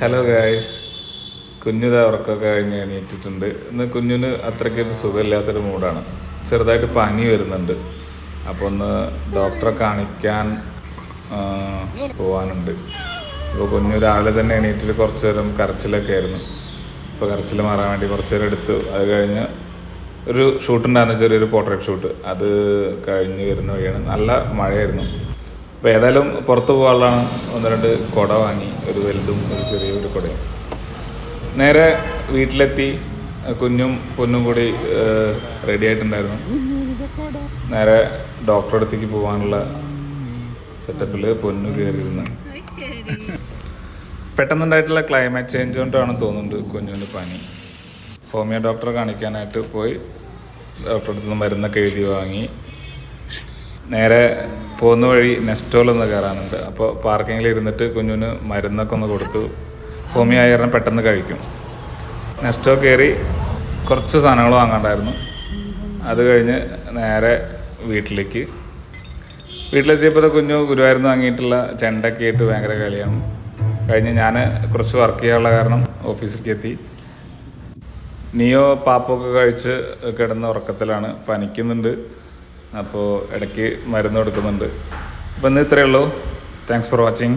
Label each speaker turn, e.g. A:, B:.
A: Hello guys കുഞ്ഞു ഉറക്കമൊക്കെ കഴിഞ്ഞ് എണീറ്റിട്ടുണ്ട്. ഇന്ന് കുഞ്ഞിന് അത്രയ്ക്ക് ഒരു സുഖമില്ലാത്തൊരു മൂഡാണ്. ചെറുതായിട്ട് പനി വരുന്നുണ്ട്. അപ്പോൾ ഒന്ന് ഡോക്ടറെ കാണിക്കാൻ പോകാനുണ്ട് അപ്പോൾ കുഞ്ഞു രാവിലെ തന്നെ എണീറ്റിട്ട് കുറച്ച് നേരം കരച്ചിലൊക്കെ ആയിരുന്നു. അപ്പോൾ കരച്ചിൽ മാറാൻ വേണ്ടി കുറച്ച് നേരം എടുത്തു. അത് കഴിഞ്ഞ് ഒരു ഷൂട്ടുണ്ടായിരുന്നു ചെറിയൊരു പോർട്രേറ്റ് ഷൂട്ട്. അത് കഴിഞ്ഞ് വരുന്ന വഴിയാണ്. നല്ല മഴയായിരുന്നു. അപ്പോൾ ഏതായാലും പുറത്ത് പോകാനുള്ളതാണ് ഒന്ന് രണ്ട് കുട വാങ്ങി ഒരു വലുതും ഒരു ചെറിയൊരു കുടയും. നേരെ വീട്ടിലെത്തി കുഞ്ഞും പൊന്നും കൂടി റെഡി ആയിട്ടുണ്ടായിരുന്നു. നേരെ ഡോക്ടറെ അടുത്തേക്ക് പോകാനുള്ള സെറ്റപ്പിൽ പൊന്നു കയറിയിരുന്നു. പെട്ടെന്നുണ്ടായിട്ടുള്ള ക്ലൈമറ്റ് ചേഞ്ച് കൊണ്ടാണ് തോന്നുന്നുണ്ട് കുഞ്ഞിന് പനി. ഹോമിയോ ഡോക്ടറെ കാണിക്കാനായിട്ട് പോയി. ഡോക്ടറെ അടുത്ത് നിന്ന് മരുന്നൊക്കെ എഴുതി വാങ്ങി. നേരെ പോകുന്ന വഴി നെസ്റ്റോൾ ഒന്ന് കയറാനുണ്ട്. അപ്പോൾ പാർക്കിങ്ങിൽ ഇരുന്നിട്ട് കുഞ്ഞുവിന് മരുന്നൊക്കെ ഒന്ന് കൊടുത്തു. ഹോമിയോ ആയ പെട്ടെന്ന് കഴിക്കും. നെസ്റ്റോ കയറി കുറച്ച് സാധനങ്ങൾ വാങ്ങാണ്ടായിരുന്നു. അത് കഴിഞ്ഞ് നേരെ വീട്ടിലേക്ക്. വീട്ടിലെത്തിയപ്പോൾ കുഞ്ഞു ഗുരുവായൂരിന്ന് വാങ്ങിയിട്ടുള്ള ചെണ്ടൊക്കെ ആയിട്ട് ഭയങ്കര കളിയാണ് കഴിഞ്ഞ് ഞാൻ കുറച്ച് വർക്ക് ചെയ്യാനുള്ള കാരണം ഓഫീസിലേക്ക് എത്തി. നിയോ പാപ്പൊക്കെ കഴിച്ച് കിടന്ന ഉറക്കത്തിലാണ്. പനിക്കുന്നുണ്ട്. അപ്പോൾ ഇടയ്ക്ക് മരുന്ന് കൊടുക്കുന്നുണ്ട്. അപ്പോൾ ഇന്ന് ഇത്രയേ ഉള്ളൂ. Thanks for watching